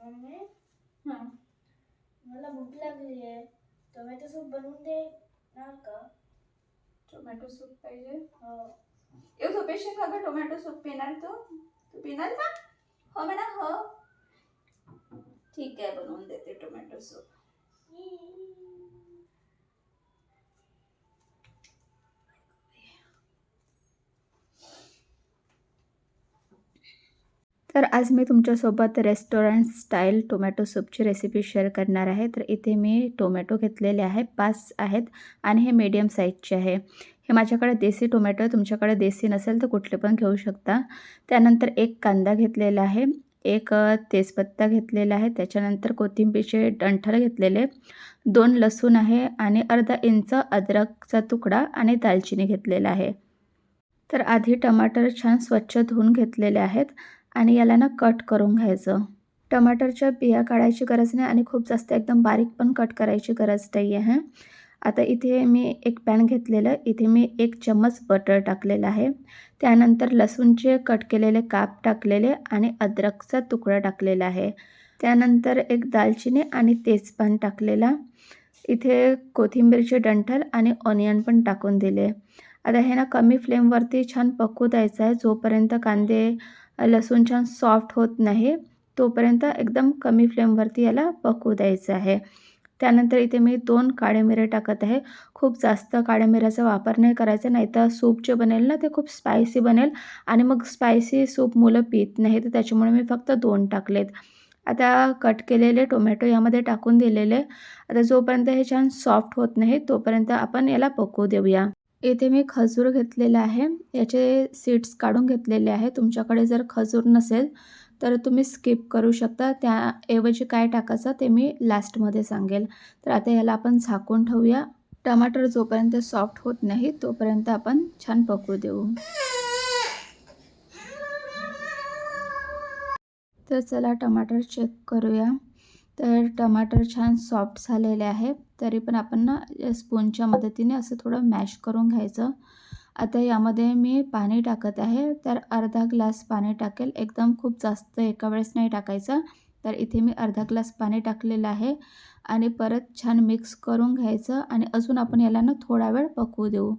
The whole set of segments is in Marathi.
मम्मी? हां. मला भूक लागली आहे टोमॅटो सूप बनवून दे. ना का? टोमॅटो सूप पाहिजे? हो. येऊ तू पेशंट का गं टोमॅटो सूप पिणार तू? तू पिणार ना हो म्हणा हो. ठीक आहे बनवून देते टोमॅटो सूप तर आज मी तुमच्यासोबत रेस्टॉरंट स्टाईल टोमॅटो सूपची रेसिपी शेअर करणार आहे. तर इथे मी टोमॅटो घेतलेले आहे पाच आहेत आणि हे मीडियम साईजचे आहे. हे माझ्याकडे देसी टोमॅटो आहे तुमच्याकडे देसी नसेल तर कुठले पण घेऊ शकता. त्यानंतर एक कांदा घेतलेला आहे एक तेजपत्ता घेतलेला आहे त्याच्यानंतर कोथिंबीरचे डंठल घेतलेले दोन लसूण आहे आणि अर्धा इंच अद्रकचा तुकडा आणि दालचिनी घेतलेला आहे. तर आधी टमाटर छान स्वच्छ धुवून घेतलेले आहेत. आणि याला ना कट करून घ्यायचं. टमाटरच्या बिया काढायची गरज नाही आणि खूप जास्त एकदम बारीक पण कट करायची गरज नाही आहे आता इथे मी एक पॅन घेतलेलं. इथे मी एक चम्मच बटर टाकलेलं आहे. त्यानंतर लसूणचे कट केलेले काप टाकलेले आणि अद्रकचा तुकडा टाकलेला आहे. त्यानंतर एक दालचिनी आणि तेजपान टाकलेला. इथे कोथिंबीरचे डंठल आणि ऑनियन पण टाकून दिले. आता हे ना कमी फ्लेमवरती छान पकू द्यायचं आहे. जोपर्यंत कांदे लसूण छान सॉफ्ट होत नाही तोपर्यंत एकदम कमी फ्लेमवरती याला पकवू द्यायचं आहे. त्यानंतर इथे मी दोन काळे मिरे टाकत आहे. खूप जास्त काळ्या मिऱ्याचा वापर नाही करायचा नाही तर सूप जे बनेल ना ते खूप स्पायसी बनेल आणि मग स्पायसी सूप मुलं पित नाही तर त्याच्यामुळे मी फक्त दोन टाकलेत. आता कट केलेले टोमॅटो यामध्ये टाकून दिलेले. आता जोपर्यंत हे छान सॉफ्ट होत नाही तोपर्यंत आपण याला पकवू देऊया. इथे मी खजूर घेतलेला आहे. याचे सीड्स काढून घेतलेले आहे. तुमच्याकडे जर खजूर नसेल तर तुम्ही स्किप करू शकता. त्याऐवजी काय टाकायचं ते मी लास्टमध्ये सांगेल. तर आता याला आपण झाकून ठेवूया. टमाटर जोपर्यंत सॉफ्ट होत नाही तोपर्यंत आपण छान पकडू देऊ. तर चला टमाटर चेक करूया. तर टमाटर छान सॉफ्ट झालेले आहे. तरी पण आपण ना स्पूनच्या मदतीने असं थोडं मॅश करून घ्यायचं. आता यामध्ये मी पाणी टाकत आहे तर अर्धा ग्लास पाणी टाकेल. एकदम खूप जास्त एका वेळेस नाही टाकायचं. तर इथे मी अर्धा ग्लास पाणी टाकलेलं आहे आणि परत छान मिक्स करून घ्यायचं आणि अजून आपण याला ना थोडा वेळ पकवू देऊ.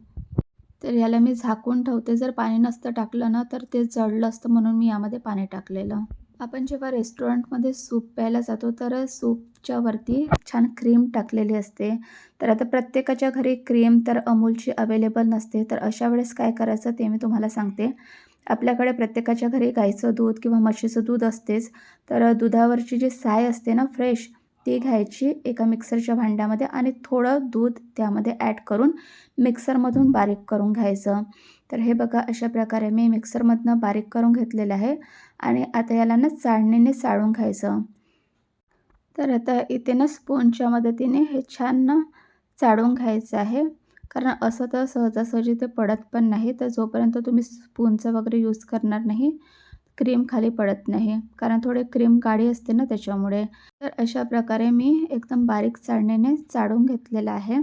तर याला मी झाकून ठेवते. जर पाणी नसतं टाकलं ना तर ते जळलं असतं म्हणून मी यामध्ये पाणी टाकलेलं. आपण जेव्हा रेस्टॉरंटमध्ये सूप प्यायला जातो तर सूपच्या वरती छान क्रीम टाकलेली असते. तर आता प्रत्येकाच्या घरी क्रीम तर अमूलची अवेलेबल नसते. तर अशा वेळेस काय करायचं ते मी तुम्हाला सांगते. आपल्याकडे प्रत्येकाच्या घरी गाईचं दूध किंवा म्हशीचं दूध असतेच. तर दुधावरची जी साय असते ना फ्रेश ती घ्यायची एका मिक्सरच्या भांड्यामध्ये आणि थोडं दूध त्यामध्ये ॲड करून मिक्सरमधून बारीक करून घ्यायचं. तर हे बघा अशा प्रकारे मी मिक्सरमधनं बारीक करून घेतलेलं आहे. आणि आता याला ना चाळणीने चाळून घ्यायचं. तर आता इथे ना स्पूनच्या मदतीने हे छान ना चाळून घ्यायचं आहे. कारण असं तर सहजासहजी ते पडत पण नाही. तर जोपर्यंत तुम्ही स्पूनचा वगैरे यूज करणार नाही क्रीम खाली पडत नाही. कारण थोडे क्रीम गाडी असते ना त्याच्यामुळे. तर अशा प्रकारे मी एकदम बारीक चाळणीने चाळून घेतलेलं आहे.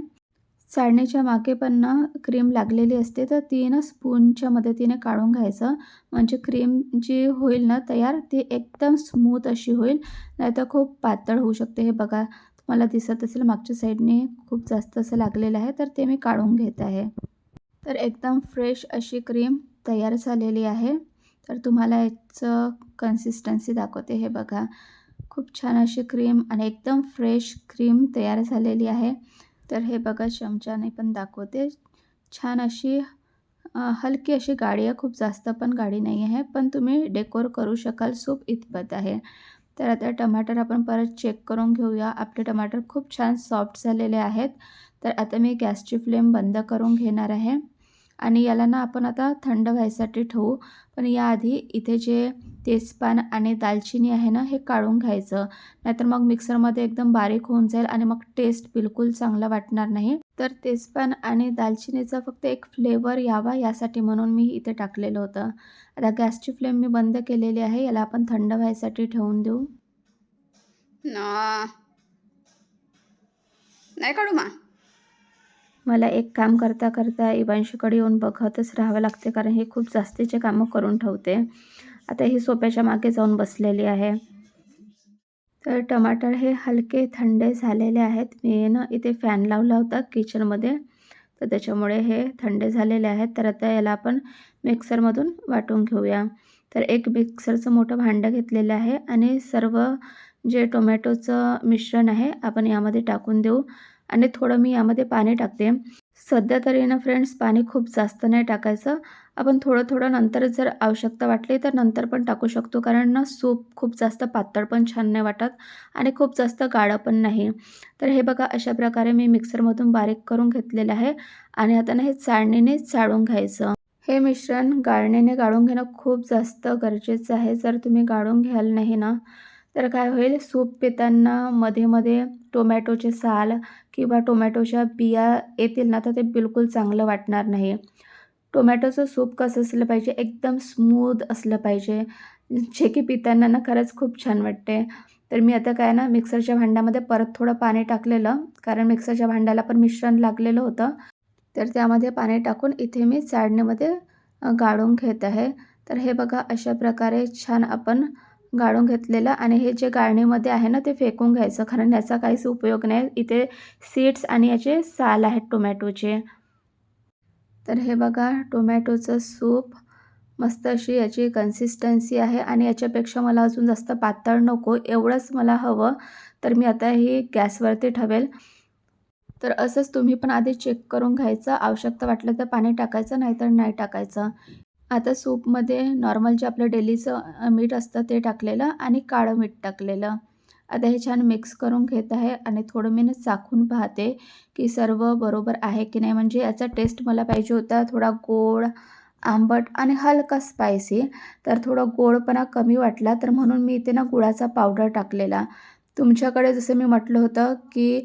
चाळणीच्या मागे पण ना क्रीम लागलेली असते तर ती ना स्पूनच्या मदतीने काढून घ्यायचं. म्हणजे क्रीम जी होईल ना तयार ती एकदम स्मूथ अशी होईल. नाहीतर खूप पातळ होऊ शकते. हे बघा तुम्हाला दिसत असेल मागच्या साईडने खूप जास्त असं लागलेलं आहे तर ते मी काढून घेत आहे. तर एकदम फ्रेश अशी क्रीम तयार झालेली आहे. तर तुम्हाला याचं कन्सिस्टन्सी दाखवते. हे बघा खूप छान अशी क्रीम आणि एकदम फ्रेश क्रीम तयार झालेली आहे. तर हे बघा चमच्याने पण दाखवते. छान अशी हलकी अशी गाडी आहे. खूप जास्त पण गाडी नाही आहे पण तुम्ही डेकोर करू शकाल. सूप इतपत आहे. तर आता टमाटर आपण परत चेक करून घेऊया. आपले टमाटर खूप छान सॉफ्ट झालेले आहेत. तर आता मी गॅसची फ्लेम बंद करून घेणार आहे. आणि याला ना आपण आता थंड व्हायसाठी ठेवू. पण याआधी इथे जे तेजपान आणि दालचिनी आहे ना हे काढून घ्यायचं. नाहीतर मग मिक्सरमध्ये एकदम बारीक होऊन जाईल आणि मग टेस्ट बिलकुल चांगला वाटणार नाही. तर तेजपान आणि दालचिनीचा फक्त एक फ्लेवर यावा यासाठी म्हणून मी इथे टाकलेलं होतं. आता गॅसची फ्लेम मी बंद केलेली आहे याला आपण थंड व्हायसाठी ठेवून देऊ. नाही काढू मा. मला एक काम करता करता इवांशीकडे येऊन बघतच राहावं लागते कारण हे खूप जास्तीचे कामं करून ठेवते. आता ही सोप्याच्या मागे जाऊन बसलेली आहे. तर टमाटर हे हलके थंडे झालेले आहेत. मी ना इथे फॅन लावला होता किचनमध्ये तर त्याच्यामुळे हे थंडे झालेले आहेत. तर आता याला आपण मिक्सरमधून वाटून घेऊया. तर एक मिक्सरचं मोठं भांडं घेतलेलं आहे आणि सर्व जे टोमॅटोचं मिश्रण आहे आपण यामध्ये टाकून देऊ आणि थोडं मी यामध्ये पाणी टाकते. सध्या तरी ना फ्रेंड्स पाणी खूप जास्त नाही टाकायचं. आपण थोडं थोडं नंतर जर आवश्यकता वाटली तर नंतर पण टाकू शकतो. कारण ना सूप खूप जास्त पातळ पण छान नाही वाटत आणि खूप जास्त गाढं पण नाही. तर हे बघा अशा प्रकारे मी मिक्सरमधून बारीक करून घेतलेलं आहे आणि आता ना हे चाळणीने चाळून घ्यायचं. हे मिश्रण गाळणीने गाळून घेणं खूप जास्त गरजेचं आहे. जर तुम्ही गाळून घ्याल नाही ना तर काय होईल? सूप पिताना मध्ये मध्ये टोमॅटोचे साल किंवा टोमॅटोच्या बिया येतील ना तर ते बिलकुल चांगलं वाटणार नाही. टोमॅटोचं सूप कसं असलं पाहिजे? एकदम स्मूद असलं पाहिजे. जे की पिताना ना खरंच खूप छान वाटते. तर मी आता काय ना मिक्सरच्या भांड्यामध्ये परत थोडं पाणी टाकलेलं कारण मिक्सरच्या भांड्याला पण मिश्रण लागलेलं होतं. तर त्यामध्ये पाणी टाकून इथे मी चाळणीमध्ये गाळून घेत आहे. तर हे बघा अशा प्रकारे छान आपण गाळून घेतलेलं आणि हे जे गाळणीमध्ये आहे ना ते फेकून घ्यायचं. कारण याचा काहीच उपयोग नाही. इथे सीड्स आणि याचे साल आहेत टोमॅटोचे. तर हे बघा टोमॅटोचं सूप मस्त अशी याची कन्सिस्टन्सी आहे आणि याच्यापेक्षा मला अजून जास्त पातळ नको एवढंच मला हवं. तर मी आता ही गॅसवरती ठेवेल. तर असंच तुम्ही पण आधी चेक करून घ्यायचं. आवश्यकता वाटलं तर पाणी टाकायचं नाहीतर नाही टाकायचं. आता सूपमध्ये नॉर्मल जे आपलं डेलीचं मीठ असतं ते टाकलेलं आणि काळं मीठ टाकलेलं. आता हे छान मिक्स करून घेत आहे आणि थोडं मी ना चाखून पाहते की सर्व बरोबर आहे की नाही. म्हणजे याचा टेस्ट मला पाहिजे होता थोडा गोड आंबट आणि हलका स्पायसी तर थोडं गोडपणा कमी वाटला तर म्हणून मी इथे ना गुळाचा पावडर टाकलेला. तुमच्याकडे जसं मी म्हटलं होतं की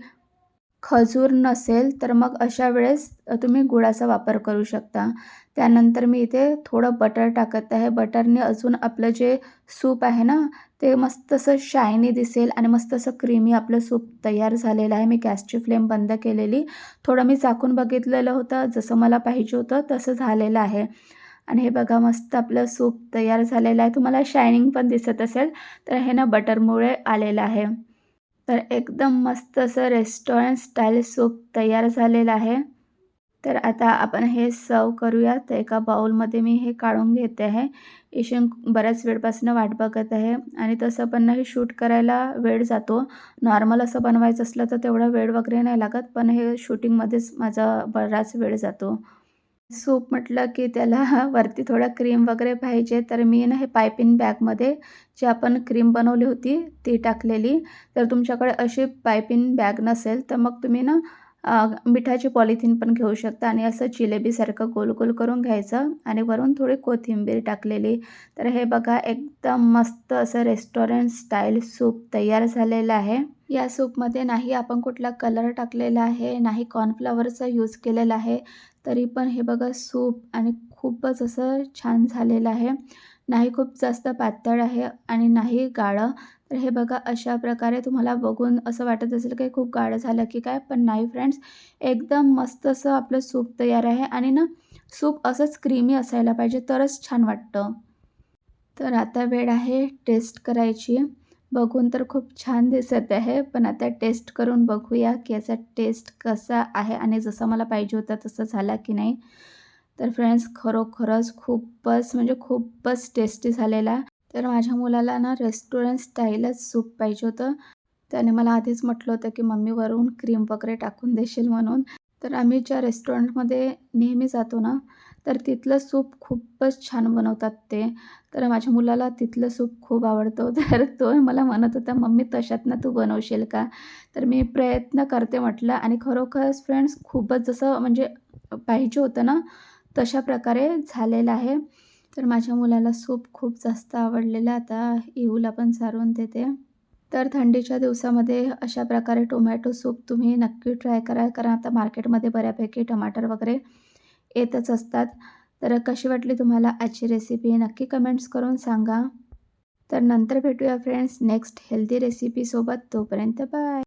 खजूर नसेल तर मग अशा वेळेस तुम्ही गुळाचा वापर करू शकता. त्यानंतर मी इथे थोडं बटर टाकत आहे. बटरने अजून आपलं जे सूप आहे ना ते मस्त असं शायनी दिसेल आणि मस्त असं क्रीमी आपलं सूप तयार झालेलं आहे. मी गॅसची फ्लेम बंद केलेली. थोडं मी चाकून बघितलेलं होतं. जसं मला पाहिजे होतं तसं झालेलं आहे. आणि हे बघा मस्त आपलं सूप तयार झालेलं आहे. तुम्हाला शायनिंग पण दिसत असेल तर हे ना बटरमुळे आलेलं आहे. तर एकदम मस्त असं रेस्टॉरंट स्टाईल सूप तयार झालेलं आहे. तर आता आपण हे सर्व करूया. तर एका बाउलमध्ये मी हे काढून घेते आहे. ईशन बऱ्याच वेळपासून वाट बघत आहे आणि तसं पण हे शूट करायला वेळ जातो. नॉर्मल असं बनवायचं असलं तर तेवढा वेळ वगैरे नाही लागत पण हे शूटिंगमध्येच माझा बराच वेळ जातो. सूप म्हटलं की त्याला वरती थोडा क्रीम वगैरे पाहिजे. तर मी ना हे पायपिंग बॅगमध्ये जी आपण क्रीम बनवली होती ती टाकलेली. तर तुमच्याकडे अशी पायपिंग बॅग नसेल तर मग तुम्ही ना मिठाची पॉलिथिन पण घेऊ शकता. आणि असं जिलेबीसारखं गोल गोल करून घ्यायचं. आणि वरून थोडी कोथिंबीर टाकलेली. तर हे बघा एकदम मस्त असं रेस्टॉरंट स्टाईल सूप तयार झालेलं आहे. या सूपमध्ये नाही आपण कुठला कलर टाकलेला आहे नाही कॉर्नफ्लॉवरचा यूज केलेला आहे. तरी पण हे बघा सूप आणि खूपच असं छान झालेलं आहे. नाही खूप जास्त पातळ आहे आणि नाही गाळं तर हे बघा अशा प्रकारे तुम्हाला बघून असं वाटत असेल की खूप गाळं झालं की काय पण नाही फ्रेंड्स एकदम मस्त असं आपलं सूप तयार आहे आणि ना सूप असंच क्रीमी असायला पाहिजे तरच छान वाटतं. तर आता वेळ आहे टेस्ट करायची. बघून तर खूप छान दिसत आहे. पण आता टेस्ट करून बघूया की याचा टेस्ट कसा आहे आणि जसं मला पाहिजे होता तसं झाला की नाही. तर फ्रेंड्स खरोखरच खूपच म्हणजे खूपच टेस्टी झालेला. तर माझ्या मुलाला ना रेस्टॉरंट स्टाईलच सूप पाहिजे होतं. त्याने मला आधीच म्हटलं होतं की मम्मी वरून क्रीम वगैरे टाकून देशील म्हणून. तर आम्ही ज्या रेस्टॉरंटमध्ये नेहमी जातो ना तर तिथलं सूप खूपच छान बनवतात ते. तर माझ्या मुलाला तिथलं सूप खूप आवडतं. तर तो मला म्हणत होता मम्मी तशातनं तू बनवशील का? तर मी प्रयत्न करते म्हटलं आणि खरोखरच फ्रेंड्स खूपच जसं म्हणजे पाहिजे होतं ना तशा प्रकारे झालेलं आहे. तर माझ्या मुलाला सूप खूप जास्त आवडलेलं. आता येऊला पण सारून देते. तर थंडीच्या दिवसामध्ये अशा प्रकारे टोमॅटो सूप तुम्ही नक्की ट्राय करा. कारण आता मार्केटमध्ये बऱ्यापैकी टमाटर वगैरे येतच असतात. तर कशी वाटली तुम्हाला आजची रेसिपी नक्की कमेंट्स करून सांगा. तर नंतर भेटूया फ्रेंड्स नेक्स्ट हेल्दी रेसिपीसोबत तोपर्यंत बाय